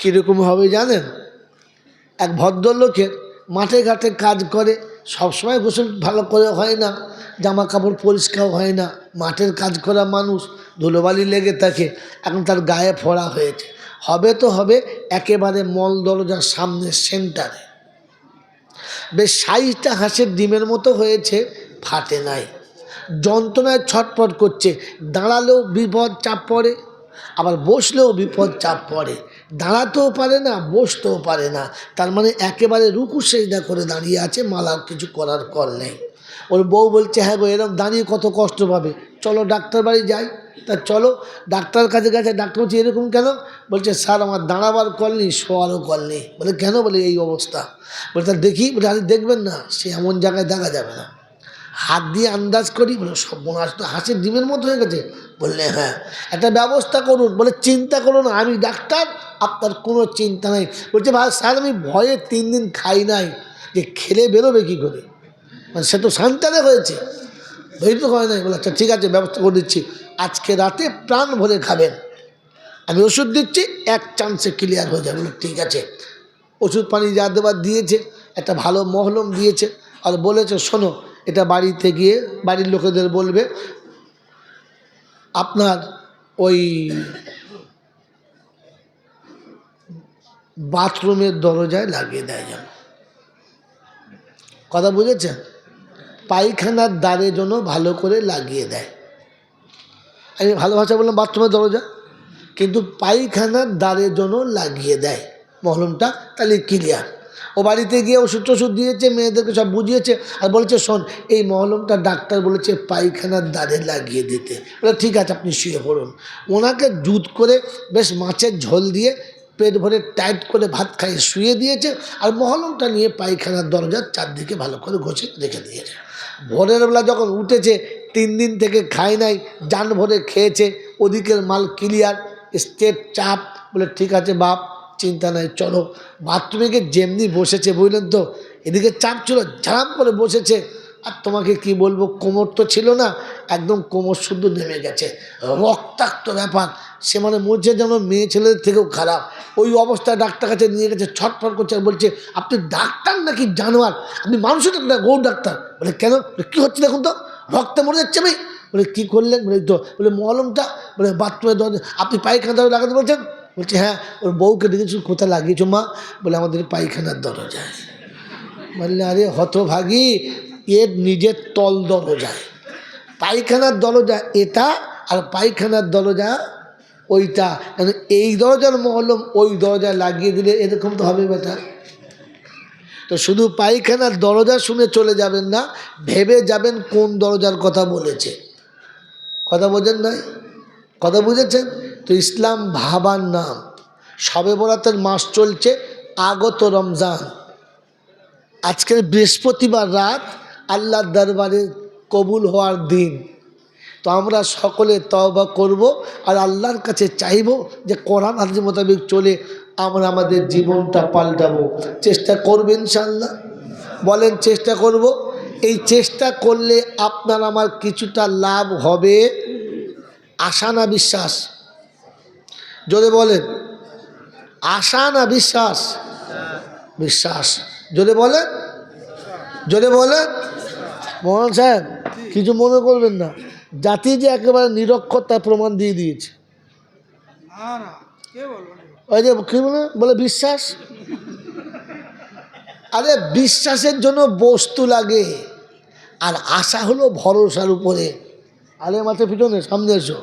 কীরকম হবে জানেন? এক ভদ্রলোকের মাঠে ঘাটে কাজ করে, সবসময় গোসল ভালো করে হয় না জামা কাপড় পরিষ্কার হয় না, মাঠের কাজ করা মানুষ, ধুলোবালি লেগে থাকে, এখন তার গায়ে ফোড়া হয়েছে। হবে তো হবে একেবারে মল দরজার সামনে সেন্টারে। বেশ সাইজটা হাঁসের ডিমের মতো হয়েছে, ফাটে নাই। যন্ত্রণায় ছটফট করছে, দাঁড়ালেও বিপদ চাপ পড়ে, আবার বসলেও বিপদ চাপ পড়ে। দাঁড়াতেও পারে না, বসতেও পারে না। তার মানে একেবারে রুকু সেজদা করে দাঁড়িয়ে আছে, মালা কিছু করার কল নেই। ওর বউ বলছে হ্যাঁ গো এরকম দাঁড়িয়ে কত কষ্ট পাবে? চলো ডাক্তার বাড়ি যাই। তা চলো, ডাক্তার কাছে গেছে, ডাক্তার বলছে, এরকম কেন? বলছে, স্যার, আমার দাঁড়াবার কল নেই, শোয়ারও নেই। বলে, কেন? বলে, এই অবস্থা। বলে, তা দেখি, বলে দেখবেন না, সে এমন জায়গায় দেখা যাবে না। হাত দিয়ে আন্দাজ করি, বলে সব বোনাস তো হাসির ডিমের মতো হয়ে গেছে। বললে হ্যাঁ একটা ব্যবস্থা করুন। বলে, চিন্তা করুন আমি ডাক্তার, আপনার কোনো চিন্তা নাই। বলছে, ভাই, স্যার, আমি ভয়ে তিন দিন খাই নাই, যে খেলে বেরোবে কী করে? মানে সে তো শান্তারে হয়েছে। ধৈর্য হয় নাই, বলে আচ্ছা ঠিক আছে, ব্যবস্থা করে দিচ্ছি। আজকে রাতে প্রাণ ভরে খাবেন। আমি ওষুধ দিচ্ছি, এক চান্সে ক্লিয়ার হয়ে যাবে। ঠিক আছে। ওষুধ পানি যা দেওয়ার দিয়েছে, একটা ভালো মহলম দিয়েছে। আর বলেছে, শোনো এটা বাড়িতে গিয়ে বাড়ির লোকেদের বলবে, আপনার ওই বাথরুমের দরজায় লাগিয়ে দেয় যেন। কথা বুঝেছেন? পায়খানার দ্বারে যেন ভালো করে লাগিয়ে দেয়। আমি ভালো ভাষা বললাম বাথরুমের দরজা? কিন্তু পায়খানার দ্বারে যেন লাগিয়ে দেয়। মহলমটা তাহলে ক্লিয়ার ও বাড়িতে গিয়ে ওষুধ টষুধ দিয়েছে, মেয়েদেরকে সব বুঝিয়েছে আর বলেছে, শোন, এই মহলমটা ডাক্তার বলেছে পায়খানার দ্বারে লাগিয়ে দিতে। বলে, ঠিক আছে, আপনি শুয়ে পড়ুন। ওনাকে জুত করে বেশ মাছের ঝোল দিয়ে পেট ভরে টাইট করে ভাত খাইয়ে শুয়ে দিয়েছে আর মহলমটা নিয়ে পায়খানার দরজার চারদিকে ভালো করে ঘষে রেখে দিয়েছে। ভোরের বেলা যখন উঠেছে, তিন দিন থেকে খায় নাই যান ভরে খেয়েছে, ওদিকের মাল ক্লিয়ার স্টেট চাপ, বলে, ঠিক আছে বাপ চিন্তা নাই, চলো। বাথরুমে যেমনি বসেছে, বুঝলেন তো? এদিকে চাপ ছিল, ঝাড়াম করে বসেছে। আর তোমাকে কি বলব, কোমর তো ছিল না, একদম কোমর শুদ্ধ নেমে গেছে। রক্তাক্ত ব্যাপার। সে মানে মরছে যেন মেয়ে ছেলেদের থেকেও খারাপ। ওই অবস্থায় ডাক্তার কাছে নিয়ে গেছে, ছটফট করছে, বলছে, আপনি ডাক্তার নাকি জানোয়ার? আপনি মানুষের ডাক্তার গৌ ডাক্তার? বলে, কেন? কী হচ্ছে দেখুন তো? রক্তে মরে যাচ্ছে আমি বলে, কী করলেন? বলে, তো, বলে, মলমটা, বলে, বাথরুমের দরজা, আপনি পায়খানা লাগাতে বলছেন? বলছে হ্যাঁ ওর বউকে দেখেছি? কোথায় লাগিয়েছো মা? বলে, আমাদের পায়খানার দরজায় বললে, আরে হতভাগী, এর নিজের তল দরজায় পায়খানার দরজা এটা আর পায়খানার দরজা ওইটা। কারণ এই দরজার মহলম ওই দরজায় লাগিয়ে দিলে এরকম তো হবে বেটা তো শুধু পায়খানার দরজা শুনে চলে যাবেন না, ভেবে যাবেন কোন দরজার কথা বলেছে। কথা বোঝেন নাই? কথা বুঝেছেন? তো ইসলাম ভাবার নাম। সবে বরাতের মাস চলছে আগত রমজান। আজকের বৃহস্পতিবার রাত আল্লাহর দরবারে কবুল হওয়ার দিন। তো আমরা সকলে তওবা করব আর আল্লাহর কাছে চাইব যে কোরআন আদি মোতাবেক চলে আমরা আমাদের জীবনটা পাল্টাবো। চেষ্টা করবে ইনশাল্লাহ বলেন চেষ্টা করব। এই চেষ্টা করলে আপনার আমার কিছুটা লাভ হবে। আশা না বিশ্বাস। যদি বলেন আশা না বিশ্বাস বিশ্বাস। যদি বলেন যদি বলেন, মোহন সাহেব, কিছু মনে করবেন না, জাতি যে একেবারে নিরক্ষর তার প্রমাণ দিয়ে দিয়েছে। ওই যে কী বলে বলে বিশ্বাস? আরে বিশ্বাসের জন্য বস্তু লাগে, আর আশা হলো ভরসার উপরে। আরে মাথার পিছনে, সামনে এসো।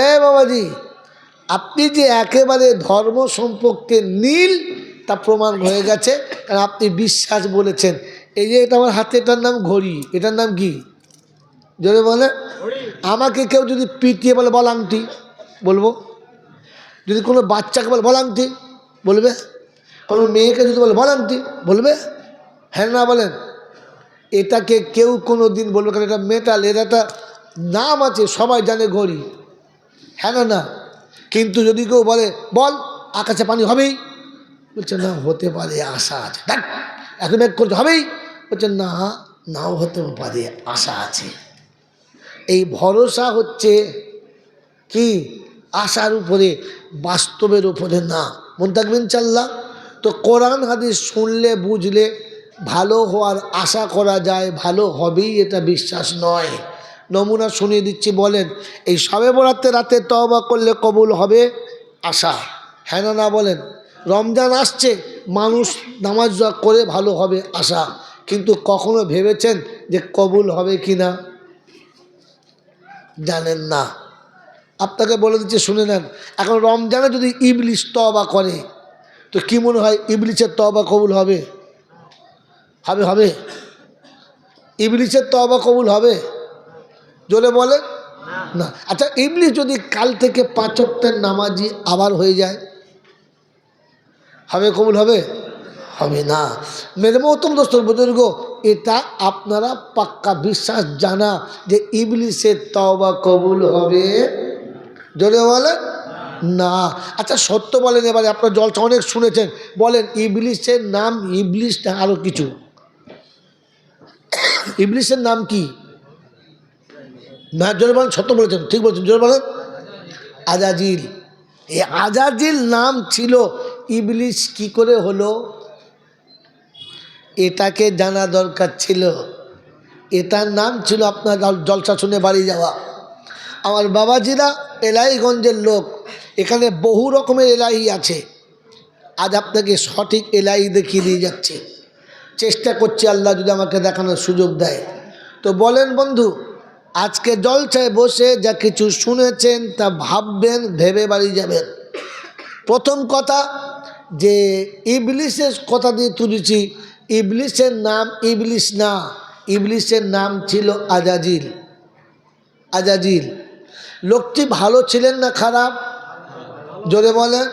এ বাবাজি আপনি যে একেবারে ধর্ম সম্পর্কে নীল তা প্রমাণ হয়ে গেছে। কারণ আপনি বিশ্বাস বলেছেন। এই যে এটা আমার হাতে এটার নাম ঘড়ি। এটার নাম কি? যদি বলে। আমাকে কেউ যদি পিটিয়ে বলে বল আংটি। বলব। যদি কোনো বাচ্চাকে বলে বল আংটি। বলবে। কোনো মেয়েকে যদি বলে বল আংটি। বলবে। হ্যাঁ না বলেন। এটাকে কেউ কোনো দিন বলবে কারণ এটা মেটাল এর একটা নাম আছে সবাই জানে ঘড়ি। হ্যাঁ না না। কিন্তু যদি কেউ বলে, বল, আকাশে পানি হবেই? বলছে, না, হতে পারে, আশা আছে। দেখ এখন এক করতে হবেই? বলছে, না, নাও হতে পারে, আশা আছে। এই ভরসা হচ্ছে কি? আশার উপরে, বাস্তবের উপরে না। মন থাকবেন চাল্লাহ তো কোরআন, হাদিস শুনলে, বুঝলে ভালো হওয়ার আশা করা যায়, ভালো হবেই, এটা বিশ্বাস নয়। নমুনা শুনিয়ে দিচ্ছি, বলেন, এই সবে বরাতে রাতে তওবা করলে কবুল হবে? আশা। হ্যাঁ না বলেন, রমজান আসছে, মানুষ নামাজ করে ভালো হবে, আশা। কিন্তু কখনো ভেবেছেন যে কবুল হবে কি না জানেন না। আপনাকে বলে দিচ্ছি, শুনে নেন। এখন রমজানে যদি ইবলিশ তবা করে, তো কি মনে হয় ইবলিশের তবা কবুল হবে? হবে হবে। ইবলিশের তবা কবুল হবে? জোরে বলেন। না। আচ্ছা ইবলিশ যদি কাল থেকে পাঁচকের নামাজি আবার হয়ে যায়, হবে কবুল হবে? হবে না। মেরে মহতম দোস্তর বুজুর্গ, এটা আপনারা পাক্কা বিশ্বাস জানা যে ইবলিশের তওবা কবুল হবে? জোরে বলেন। না। আচ্ছা সত্য বলেন এবারে, আপনার জলসা অনেক শুনেছেন। বলেন ইবলিশের নাম ইবলিশ না আরও কিছু। ইবলিশের নাম কি? না জোরে বলেন সত্য বলেছেন, ঠিক বলেছেন জোরে বলেন আজাজিল। এই আজাজিল নাম ছিল ইবলিশ কি করে হলো? এটাকে জানা দরকার ছিল। এটার নাম ছিল আপনার জল- জলসা শুনে বাড়ি যাওয়া। আমার বাবাজিরা এলাইগঞ্জের লোক, এখানে বহু রকমের এলাই আছে। আজ আপনাকে সঠিক এলাই দেখিয়ে দিয়ে যাচ্ছে। চেষ্টা করছি আল্লাহ যদি আমাকে দেখানোর সুযোগ দেয়। তো বলেন বন্ধু আজকে জলসায় বসে যা কিছু শুনেছেন তা ভাববেন, ভেবে বাড়ি যাবেন। প্রথম কথা যে ইবলিশের কথা দিয়ে তুলেছি ইবলিশের নাম ইবলিশ না ইবলিশের নাম ছিল আজাজিল। আজাজিল। লোকটি ভালো ছিলেন না খারাপ? জোরে বলেন।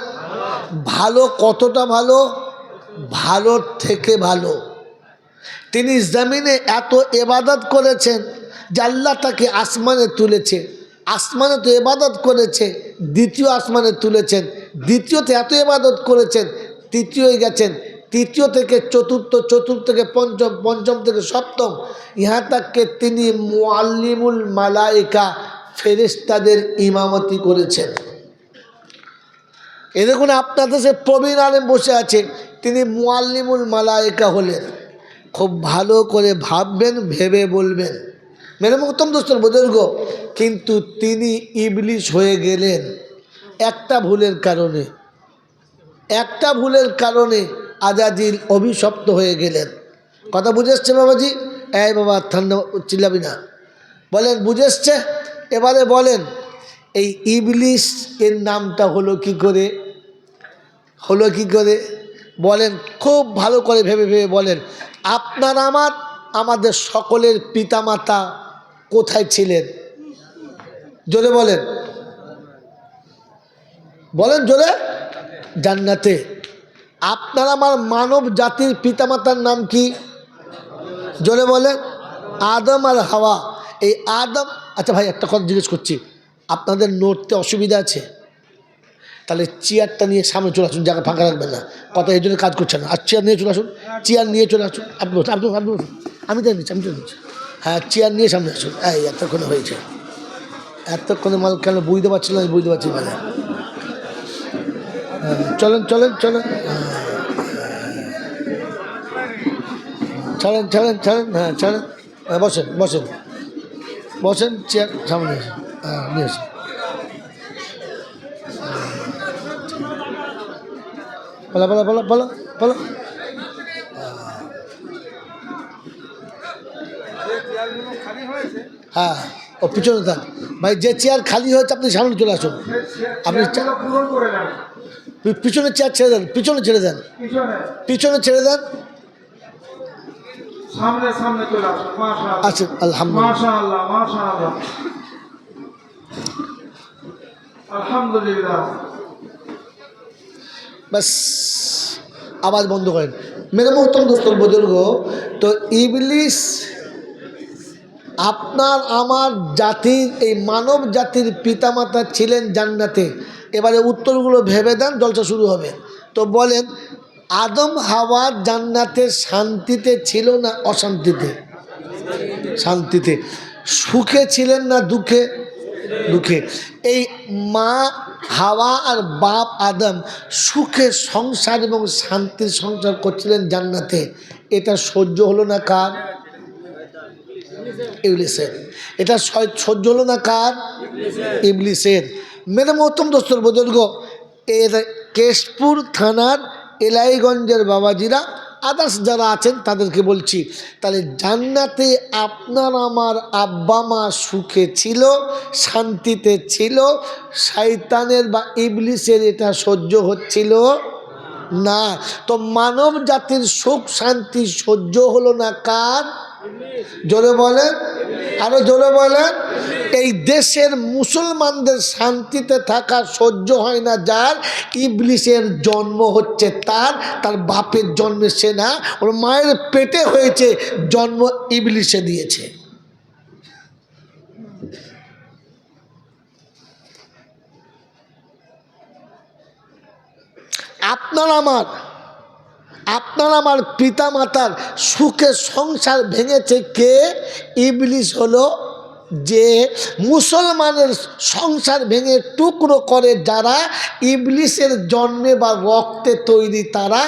ভালো কতটা ভালো? ভালোর থেকে ভালো। তিনি জমিনে এত এবাদত করেছেন যে আল্লাহ তাকে আসমানে তুলেছে, আসমানে তো এবাদত করেছে, দ্বিতীয় আসমানে তুলেছেন, দ্বিতীয়তে এত এবাদত করেছেন তৃতীয় গেছেন, তৃতীয় থেকে চতুর্থ চতুর্থ থেকে পঞ্চম পঞ্চম থেকে সপ্তম, ইহা তাকে তিনি মোয়াল্লিমুল মালাইকা ফেরিস্তাদের ইমামতি করেছেন। এ দেখুন, আপনার দেশে প্রবীণ আলেম বসে আছে, তিনি মোয়াল্লিমুল মালাইকা হলেন। খুব ভালো করে ভাববেন, ভেবে বলবেন। মেরে মুক্তম দোস্তর বুজুর্গ। কিন্তু তিনি ইবলিশ হয়ে গেলেন একটা ভুলের কারণে। একটা ভুলের কারণে আজাজিল অভিশপ্ত হয়ে গেলেন। কথা বুঝে এসছে বাবাজি? এই বাবা ঠান্ডা চিল্লাবি না। বলেন, বুঝে এসছে? এবারে বলেন, এই ইবলিশ এর নামটা হলো কি করে? হলো কি করে? বলেন, খুব ভালো করে ভেবে ভেবে বলেন, আপনার আমার, আমাদের সকলের পিতামাতা কোথায় ছিলেন? জোরে বলেন। বলেন জোরে। জান্নাতে। আপনার আমার মানব জাতির পিতামাতার নাম কি? জোরে বলেন। আদম আর হাওয়া। এই আদম আচ্ছা ভাই, একটা কথা জিজ্ঞেস করছি। আপনাদের নড়তে অসুবিধা আছে? তাহলে চেয়ারটা নিয়ে সামনে চলে আসুন, জায়গা ফাঁকা রাখবেন না। কথা এই জন্য কাজ করছে না। আর চেয়ার নিয়ে চলে আসুন। চেয়ার নিয়ে চলে আসুন। আপনি আপনি। আমি তো নিচ্ছি, আমি তো নিচ্ছি। হ্যাঁ চেয়ার নিয়ে সামনে আসুন এই, এতক্ষণে হয়েছে। এতক্ষণে মাল কেন বুঝতে পারছিল না বুঝতে পারছি মানে চলেন চলেন চলেন। ছাড়েন ছাড়েন ছাড়েন হ্যাঁ ছাড়েন হ্যাঁ বসেন বসেন। বসেন চেয়ার সামনে হ্যাঁ নিয়ে আসুন। বলো বলো বলো বলো বলো। হ্যাঁ ও পিছনে থাক। ভাই যে চেয়ার খালি হয়েছে আপনি সামনে চলে আসুন। আপনি পিছনে চেয়ার ছেড়ে দেন পিছনে ছেড়ে দেন। পিছনে ছেড়ে দেন। আচ্ছা আলহামদুলিল্লাহ। আওয়াজ বন্ধ করেন। মেরে মোহতম দোস্তর বুজুর্গ তো ইবলিস আপনার, আমার জাতির, এই মানব জাতির পিতামাতা ছিলেন জান্নাতে। এবারে উত্তরগুলো ভেবে দেন, জলসা শুরু হবে। তো বলেন, আদম হাওয়া জান্নাতে শান্তিতে ছিল না অশান্তিতে? শান্তিতে। সুখে ছিলেন না দুঃখে? দুঃখে। এই মা হাওয়া আর বাপ আদম সুখে সংসার এবং শান্তির সংসার করছিলেন জান্নাতে। এটা সহ্য হলো না কার? ইবলিসের। এটা সহ- সহ্য হলো না কার? ইবলিসের। মেরে মহতম দোস্তর বুজুর্গ এর কেশপুর থানার এলাইগঞ্জের বাবাজিরা আদার্স যারা আছেন তাদেরকে বলছি তাহলে জান্নাতে আপনার আমার আব্বা মা সুখে ছিল শান্তিতে ছিল শয়তানের বা ইবলিসের এটা সহ্য হচ্ছিল না। তো মানব জাতির সুখ শান্তি সহ্য হলো না কার? জোরে বলেন, আরও জোরে বলেন, এই দেশের মুসলমানদের শান্তিতে থাকা সহ্য হয় না যার, ইবলিসের জন্ম হচ্ছে তার তার বাপের জন্মে সে না ওর মায়ের পেটে হয়েছে, জন্ম ইবলিসে দিয়েছে। আপনার, আমার আপনার আমার পিতা মাতার সুখে সংসার ভেঙেছে কে? ইবলিশ হলো যে মুসলমানের সংসার ভেঙে টুকরো করে যারা ইবলিসের জন্মে বা রক্তে তৈরি, তারা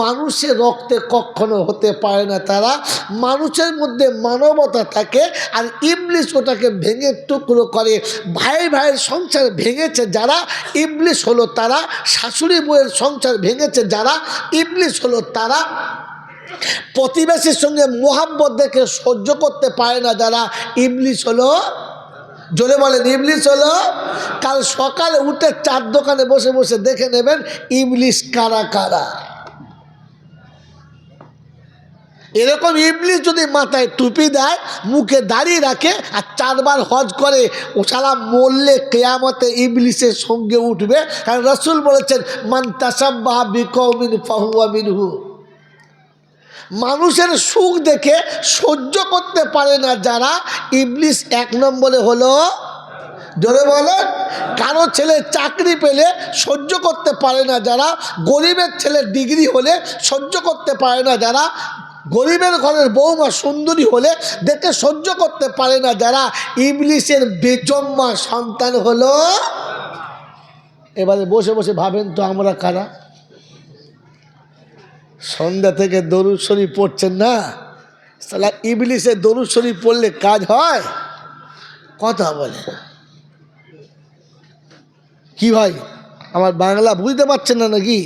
মানুষের রক্তে কখনো হতে পারে না। তারা মানুষের মধ্যে মানবতা থাকে আর ইবলিস ওটাকে ভেঙে টুকরো করে। ভাই ভাইয়ের সংসার ভেঙেছে যারা ইবলিস হলো, তারা শাশুড়ি বউয়ের সংসার ভেঙেছে যারা ইবলিস হলো, তারা প্রতিবেশীর সঙ্গে মোহাব্বত দেখে সহ্য করতে পারে না যারা ইবলিস হলো। জোরে বলেন, ইবলিস হলো? কাল সকালে উঠে চার দোকানে বসে বসে দেখে নেবেন ইবলিস কারা কারা। এরকম ইবলিস যদি মাথায় টুপি দেয়, মুখে দাঁড়িয়ে রাখে আর চারবার হজ করে, ও সারা মরলে কেয়ামতে ইবলিসের সঙ্গে উঠবে। কারণ রসুল বলেছেন, মান তাসাব্বাহ বিকৌমিন ফাহুয়া মানুষের সুখ দেখে সহ্য করতে পারে না যারা ইবলিস এক নম্বরে হলো, জোরে বলেন কারও ছেলে চাকরি পেলে সহ্য করতে পারে না যারা গরিবের ছেলে ডিগ্রি হলে সহ্য করতে পারে না যারা গরিবের ঘরের বৌমা সুন্দরী হলে দেখে সহ্য করতে পারে না যারা ইবলিসের বেচম্মা সন্তান হলো। এবারে বসে বসে ভাবেন তো আমরা কারা? সন্ধ্যা থেকে দরুদ শরীফ পড়ছেন না? তাহলে ইবলিসে দরুদ শরীফ পড়লে কাজ হয়? কথা বলে কি ভাই, আমার বাংলা বুঝতে পারছেন না নাকি?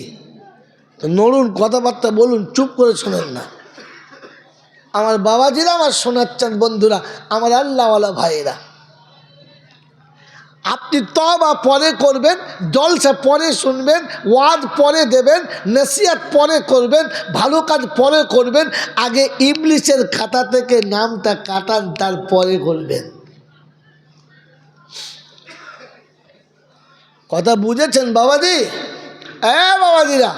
তো নড়ুন, কথাবার্তা বলুন, চুপ করে শোনেন না। আমার বাবাজিরা আমার শোনাচ্ছেন বন্ধুরা, আমার আল্লাহওয়ালা ভাইয়েরা। আপনি তবা পরে করবেন, জলসা পরে শুনবেন ওয়াদ পরে দেবেন, নসিহাত পরে করবেন, ভালো কাজ পরে করবেন, আগে ইংলিশের খাতা থেকে নামটা কাটান, তারপরে করবেন। কথা বুঝেছেন বাবাজি? এ বাবাজিরা।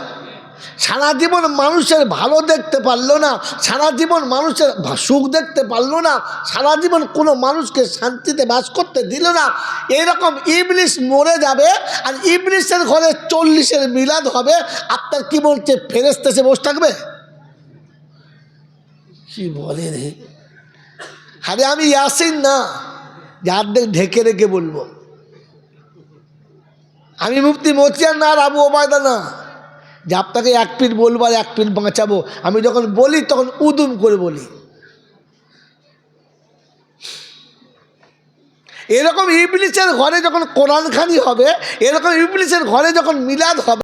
সারা জীবন মানুষের ভালো দেখতে পারল না, সারা জীবন মানুষের সুখ দেখতে পারল না, সারা জীবন কোনো মানুষকে শান্তিতে বাস করতে দিল না। এরকম ইবলিশ মরে যাবে আর ইবলিশের ঘরে চল্লিশের মিলাদ হবে আপনার কি বলছে ফেরেস্তে সে বসে থাকবে? কি বলে রে? আরে আমি ইয়াসিন না যার অর্ধেক ঢেকে রেখে বলব। আমি মুফতি মতিয়ার না আর আবু ওবায়দা না। যে আপনাকে এক পিঠ বলব আর এক পিঠ বাঁচাবো। আমি যখন বলি, তখন উদুম করে বলি। এরকম ইবলিসের ঘরে যখন কোরআনখানি হবে, এরকম ইবলিসের ঘরে যখন মিলাদ হবে